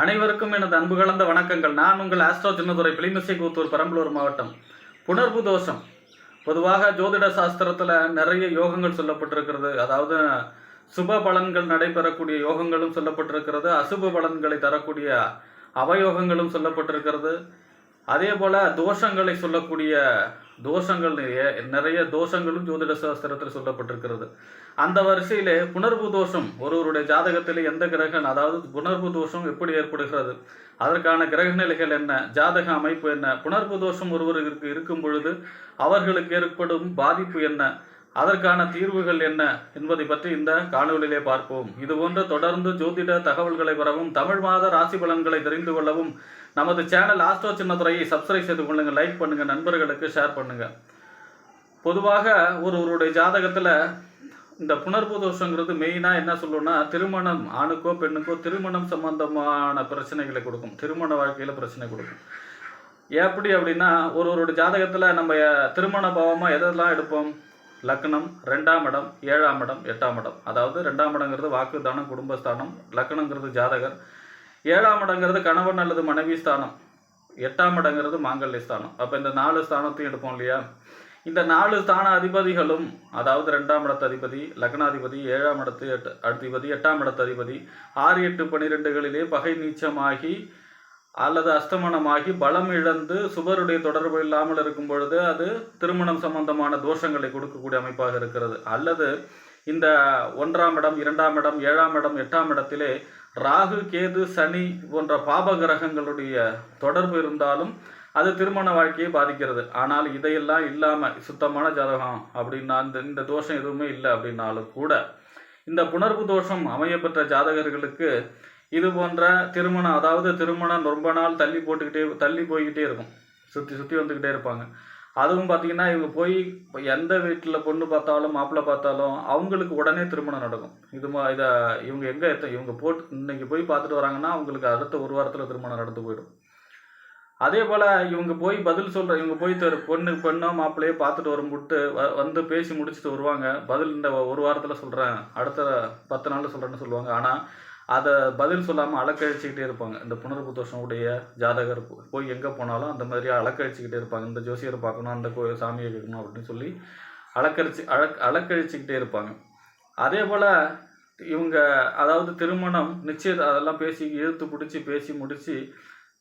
அனைவருக்கும் எனது அன்பு கலந்த வணக்கங்கள். நான் உங்கள் ஆஸ்ட்ரோ சின்னதுரை பிளிமிசை கூத்தூர் பெரம்பலூர் மாவட்டம். புணர்வு தோஷம். பொதுவாக ஜோதிட சாஸ்திரத்தில் நிறைய யோகங்கள் சொல்லப்பட்டிருக்கிறது. அதாவது சுப பலன்கள் நடைபெறக்கூடிய யோகங்களும் சொல்லப்பட்டிருக்கிறது. அசுப பலன்களை தரக்கூடிய அவயோகங்களும் சொல்லப்பட்டிருக்கிறது. அதே போல் தோஷங்களை சொல்லக்கூடிய தோஷங்கள் நிறைய நிறைய தோஷங்களும் ஜோதிட சாஸ்திரத்தில் சொல்லப்பட்டிருக்கிறது. அந்த வரிசையிலே புணர்வு தோஷம் ஒருவருடைய ஜாதகத்தில் எந்த கிரகன் அதாவது புணர்வு தோஷம் எப்படி ஏற்படுகிறது அதற்கான கிரக நிலைகள் என்ன ஜாதக அமைப்பு என்ன புணர்வு தோஷம் ஒருவருக்கு இருக்கும் பொழுது அவர்களுக்கு ஏற்படும் பாதிப்பு என்ன அதற்கான தீர்வுகள் என்ன என்பதை பற்றி இந்த காணொலியிலே பார்ப்போம். இதுபோன்ற தொடர்ந்து ஜோதிட தகவல்களை பெறவும் தமிழ் மாத ராசி பலன்களை தெரிந்து கொள்ளவும் நமது சேனல் ஆஸ்ட்ரோ சின்னத்துறையை சப்ஸ்கிரைப் செய்து கொள்ளுங்கள் லைக் பண்ணுங்கள் நண்பர்களுக்கு ஷேர் பண்ணுங்கள் பொதுவாக ஒருவருடைய ஜாதகத்தில் இந்த புணர்வு தோஷங்கிறது மெயினாக என்ன சொல்லணும்னா திருமணம் ஆணுக்கோ பெண்ணுக்கோ திருமணம் சம்பந்தமான பிரச்சனைகளை கொடுக்கும். திருமண வாழ்க்கையில் பிரச்சனை கொடுக்கும். எப்படி அப்படின்னா ஒருவருடைய ஜாதகத்தில் நம்ம திருமண பாவமாக எதெல்லாம் எடுப்போம்? லக்னம் ரெண்டாம் இடம் ஏழாம் இடம் எட்டாம் இடம். அதாவது ரெண்டாம் இடங்கிறது வாக்குதானம் குடும்பஸ்தானம். லக்னங்கிறது ஜாதகர். ஏழாம் இடங்கிறது கணவன் அல்லது மனைவி ஸ்தானம். எட்டாம் இடங்கிறது மாங்கல்ய ஸ்தானம். அப்போ இந்த நாலு ஸ்தானத்தையும் எடுப்போம் இல்லையா? இந்த நாலு ஸ்தான அதிபதிகளும் அதாவது ரெண்டாம் இடத்து அதிபதி லக்னாதிபதி ஏழாம் இடத்து எட்டு அதிபதி எட்டாம் இடத்து அதிபதி ஆறு எட்டு பனிரெண்டுகளிலே பகை நீச்சமாகி அல்லது அஸ்தமனமாகி பலம் இழந்து சுபருடைய தொடர்பு இல்லாமல் இருக்கும் பொழுது அது திருமணம் சம்பந்தமான தோஷங்களை கொடுக்கக்கூடிய அமைப்பாக இருக்கிறது. அல்லது இந்த ஒன்றாம் இடம் இரண்டாம் இடம் ஏழாம் இடம் எட்டாம் இடத்திலே ராகு கேது சனி போன்ற பாப கிரகங்களுடைய தொடர்பு இருந்தாலும் அது திருமண வாழ்க்கையை பாதிக்கிறது. ஆனால் இதையெல்லாம் இல்லாமல் சுத்தமான ஜாதகம் அப்படின்னா இந்த இந்த தோஷம் எதுவுமே இல்லை அப்படின்னாலும் கூட இந்த புணர்வு தோஷம் அமையப்பெற்ற ஜாதகர்களுக்கு இது போன்ற திருமணம் அதாவது திருமணம் ரொம்ப நாள் தள்ளி போட்டுக்கிட்டே தள்ளி போய்கிட்டே இருக்கும். சுற்றி சுற்றி வந்துக்கிட்டே இருப்பாங்க. அதுவும் பார்த்தீங்கன்னா இவங்க போய் எந்த வீட்டில் பொண்ணு பார்த்தாலும் மாப்பிள்ளை பார்த்தாலும் அவங்களுக்கு உடனே திருமணம் நடக்கும். இது மா இதை இவங்க எங்கே இவங்க போட்டு இன்னைக்கு போய் பார்த்துட்டு வராங்கன்னா அவங்களுக்கு அடுத்த ஒரு வாரத்தில் திருமணம் நடந்து போயிடும். அதே போல் இவங்க போய் பதில் சொல்கிற இவங்க போய் தரு பொண்ணு பெண்ணோ மாப்பிள்ளையோ பார்த்துட்டு வரும்பிட்டு வ வந்து பேசி முடிச்சுட்டு வருவாங்க. பதில் இந்த ஒரு வாரத்தில் சொல்கிறேன் அடுத்த பத்து நாளில் சொல்கிறேன்னு சொல்லுவாங்க. ஆனால் அதை பதில் சொல்லாமல் அலக்கழிச்சிக்கிட்டே இருப்பாங்க. இந்த புனர்பு தோஷம் உடைய ஜாதகர் போய் எங்கே போனாலும் அந்த மாதிரி அலக்கழிச்சிக்கிட்டே இருப்பாங்க. இந்த ஜோசியரை பார்க்கணும் அந்த கோ சாமியை கேட்கணும் அப்படின்னு சொல்லி அலக்கழிச்சு அழக் அலக்கழிச்சிக்கிட்டே இருப்பாங்க. அதே போல் இவங்க அதாவது திருமணம் நிச்சயம் அதெல்லாம் பேசி இழுத்து பிடிச்சி பேசி முடித்து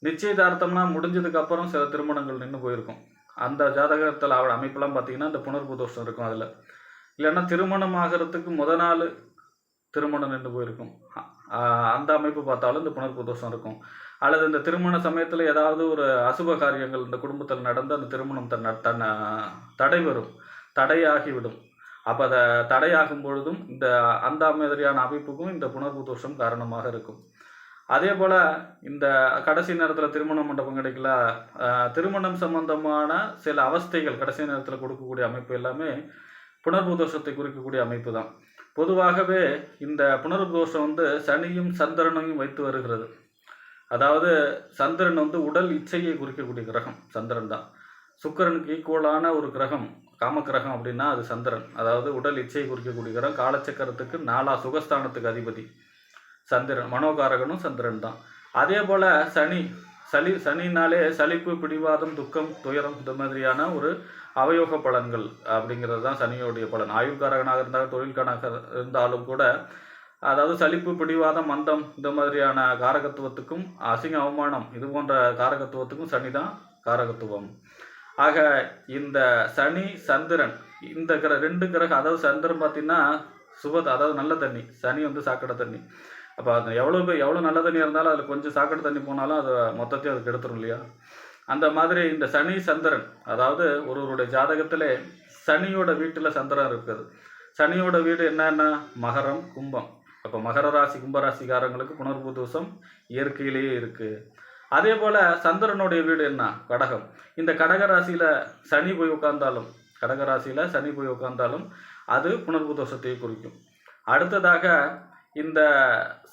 நிச்சயதார்த்தம்னா முடிஞ்சதுக்கப்புறம் சில திருமணங்கள் நின்று போயிருக்கும். அந்த ஜாதகத்தில் அவள் அமைப்பெல்லாம் பார்த்தீங்கன்னா இந்த புனர்பு தோஷம் இருக்கும் அதில். இல்லைன்னா திருமணம் ஆகிறதுக்கு முத நாள் திருமணம் நின்று போயிருக்கும். அந்த அமைப்பு பார்த்தாலும் இந்த புனர்பு தோஷம் இருக்கும். அல்லது இந்த திருமண சமயத்தில் ஏதாவது ஒரு அசுப காரியங்கள் இந்த குடும்பத்தில் நடந்து அந்த திருமணம் தன் தன்னை தடை வரும். தடையாகிவிடும். அப்போ அதை தடையாகும் பொழுதும் இந்த அந்த மாதிரியான அமைப்புக்கும் இந்த புனர்வு தோஷம் காரணமாக இருக்கும். அதே போல் இந்த கடைசி நேரத்தில் திருமண மண்டபம் கிடைக்கல திருமணம் சம்பந்தமான சில அவஸ்தைகள் கடைசி நேரத்தில் கொடுக்கக்கூடிய அமைப்பு எல்லாமே புனர்வு தோஷத்தை குறிக்கக்கூடிய அமைப்பு தான். பொதுவாகவே இந்த புனர்வு தோஷம் வந்து சனியும் சந்திரனையும் வைத்து வருகிறது. அதாவது சந்திரன் வந்து உடல் இச்சையை குறிக்கக்கூடிய கிரகம் சந்திரன் தான். சுக்கிரனுக்கு ஈக்குவலான ஒரு கிரகம் காமக்கிரகம் அப்படின்னா அது சந்திரன். அதாவது உடல் இச்சையை குறிக்கக்கூடிய கிரகம் காலச்சக்கரத்துக்கு நாலா சுகஸ்தானத்துக்கு அதிபதி. சந்திரன் மனோகாரகனும் சந்திரன் தான். அதே போல் சனி சளி சனினாலே சளிப்பு பிடிவாதம் துக்கம் துயரம் இந்த மாதிரியான ஒரு அவயோக பலன்கள் அப்படிங்கிறது தான் சனியோடைய பலன். ஆயுள்காரகனாக இருந்தாலும் தொழில்காரனாக இருந்தாலும் கூட அதாவது சலிப்பு பிடிவாதம் மந்தம் இந்த மாதிரியான காரகத்துவத்துக்கும் அசிங்க அவமானம் இது போன்ற காரகத்துவத்துக்கும் சனி தான் காரகத்துவம். ஆக இந்த சனி சந்திரன் இந்த கிர ரெண்டு கிரகம் அதாவது சந்திரன் பார்த்தீங்கன்னா சுப அதாவது நல்ல தண்ணி. சனி வந்து சாக்கடை தண்ணி. அப்போ அது எவ்வளோ எவ்வளோ நல்ல தண்ணி இருந்தாலும் அதில் கொஞ்சம் சாக்கடை தண்ணி போனாலும் அது மொத்தத்தையும் அது கெடுத்துரும் இல்லையா? அந்த மாதிரி இந்த சனி சந்திரன் அதாவது ஒருவருடைய ஜாதகத்திலே சனியோட வீட்டில் சந்திரன் இருக்குது. சனியோட வீடு என்னன்னா மகரம் கும்பம். அப்போ மகர ராசி கும்பராசிக்காரங்களுக்கு புனர்பு தோஷம் இயற்கையிலேயே இருக்குது அதே போல் சந்திரனுடைய வீடு என்ன? கடகம். இந்த கடக ராசியில் சனி போய் உட்கார்ந்தாலும் கடக ராசியில் சனி போய் உட்கார்ந்தாலும் அது புனர்பு தோஷத்தை குறிக்கும். அடுத்ததாக இந்த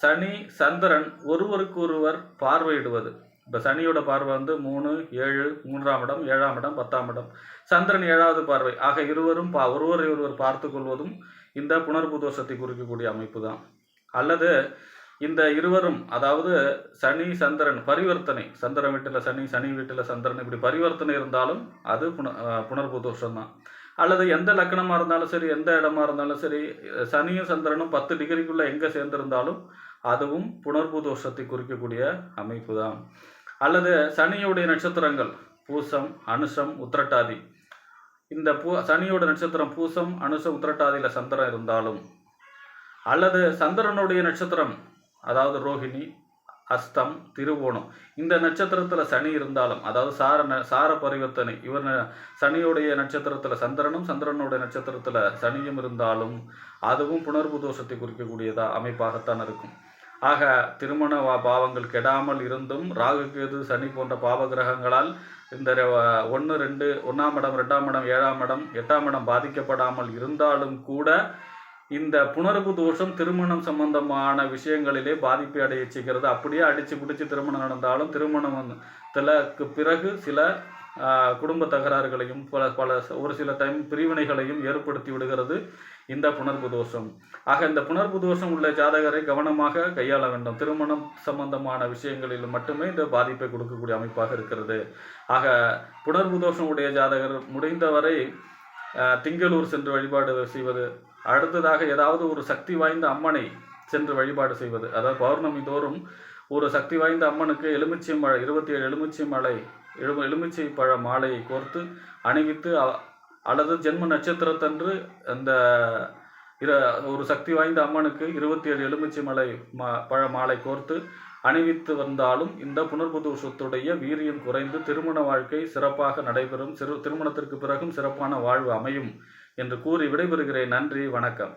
சனி சந்திரன் ஒருவருக்கு ஒருவர் பார்வையிடுவது. இப்போ சனியோட பார்வை வந்து மூணு ஏழு மூன்றாம் இடம் ஏழாம் இடம் பத்தாம் இடம். சந்திரன் ஏழாவது பார்வை. ஆக இருவரும் பா ஒருவரை ஒருவர் பார்த்து கொள்வதும் இந்த புனர்பு தோஷத்தை குறிக்கக்கூடிய அமைப்பு தான் அல்லது இந்த இருவரும் அதாவது சனி சந்திரன் பரிவர்த்தனை சந்திரன் வீட்டில் சனி சனி வீட்டில் சந்திரன் இப்படி பரிவர்த்தனை இருந்தாலும் அது புன அஹ் தோஷம் தான் அல்லது எந்த லக்கணமாக இருந்தாலும் சரி எந்த இடமா இருந்தாலும் சரி சனியும் சந்திரனும் பத்து டிகிரிக்குள்ளே எங்கே சேர்ந்திருந்தாலும் அதுவும் புனர்பு தோஷத்தை குறிக்கக்கூடிய அமைப்பு தான் அல்லது சனியுடைய நட்சத்திரங்கள் பூசம் அனுஷம் உத்திரட்டாதி. இந்த பூ சனியோட நட்சத்திரம் பூசம் அனுஷம் உத்திரட்டாதியில் சந்திரன் இருந்தாலும் அல்லது சந்திரனுடைய நட்சத்திரம் அதாவது ரோஹிணி அஸ்தம் திருவோணம் இந்த நட்சத்திரத்தில் சனி இருந்தாலும் அதாவது சார ந- சார பரிவர்த்தனை இவர் சனியுடைய நட்சத்திரத்தில் சந்திரனும் சந்திரனுடைய நட்சத்திரத்தில் சனியும் இருந்தாலும் அதுவும் புனர்பு தோஷத்தை குறிக்கக்கூடியதாக அமைப்பாகத்தான் இருக்கும். ஆக திருமண வா- பாவங்கள் கெடாமல் இருந்தும் ராகு கேது சனி போன்ற பாவ கிரகங்களால் இந்த ஒன்று ரெண்டு ஒன்றாம் இடம் ரெண்டாம் இடம் ஏழாம் இடம் எட்டாம் இடம் பாதிக்கப்படாமல் இருந்தாலும் கூட இந்த புணர்வு தோஷம் திருமணம் சம்பந்தமான விஷயங்களிலே பாதிப்பை அடைய செய்கிறது. அப்படியே அடித்து பிடிச்சி திருமணம் நடந்தாலும் திருமணம் திலக்கு பிறகு சில குடும்ப தகராறுகளையும் பல பல ஒரு சில டைம் பிரிவினைகளையும் ஏற்படுத்தி விடுகிறது இந்த புணர்வு தோஷம். ஆக இந்த புணர்வு தோஷம் உள்ள ஜாதகரை கவனமாக கையாள வேண்டும். திருமணம் சம்பந்தமான விஷயங்களில் மட்டுமே இந்த பாதிப்பை கொடுக்கக்கூடிய அமைப்பாக இருக்கிறது. ஆக புணர்வு தோஷம் உடைய ஜாதகர் முடிந்தவரை திங்களூர் சென்று வழிபாடு செய்வது அடுத்ததாக ஏதாவது ஒரு சக்தி வாய்ந்த அம்மனை சென்று வழிபாடு செய்வது அதாவது பௌர்ணமி தோறும் ஒரு சக்தி வாய்ந்த அம்மனுக்கு எலுமிச்சை மழை இருபத்தி ஏழு எலுமிச்சை மலை எழு எலுமிச்சை பழ மாலையை கோர்த்து அணிவித்து அ- அல்லது ஜென்ம நட்சத்திரத்தன்று அந்த இர ஒரு சக்தி வாய்ந்த அம்மனுக்கு இருபத்தி ஏழு எலுமிச்சை மலை மா பழ மாலை கோர்த்து அணிவித்து வந்தாலும் இந்த புனர்புதோஷத்துடைய வீரியம் குறைந்து திருமண வாழ்க்கை சிறப்பாக நடைபெறும். சிறு திருமணத்திற்கு பிறகும் சிறப்பான வாழ்வு அமையும் என்று கூறி விடைபெறுகிறேன். நன்றி வணக்கம்.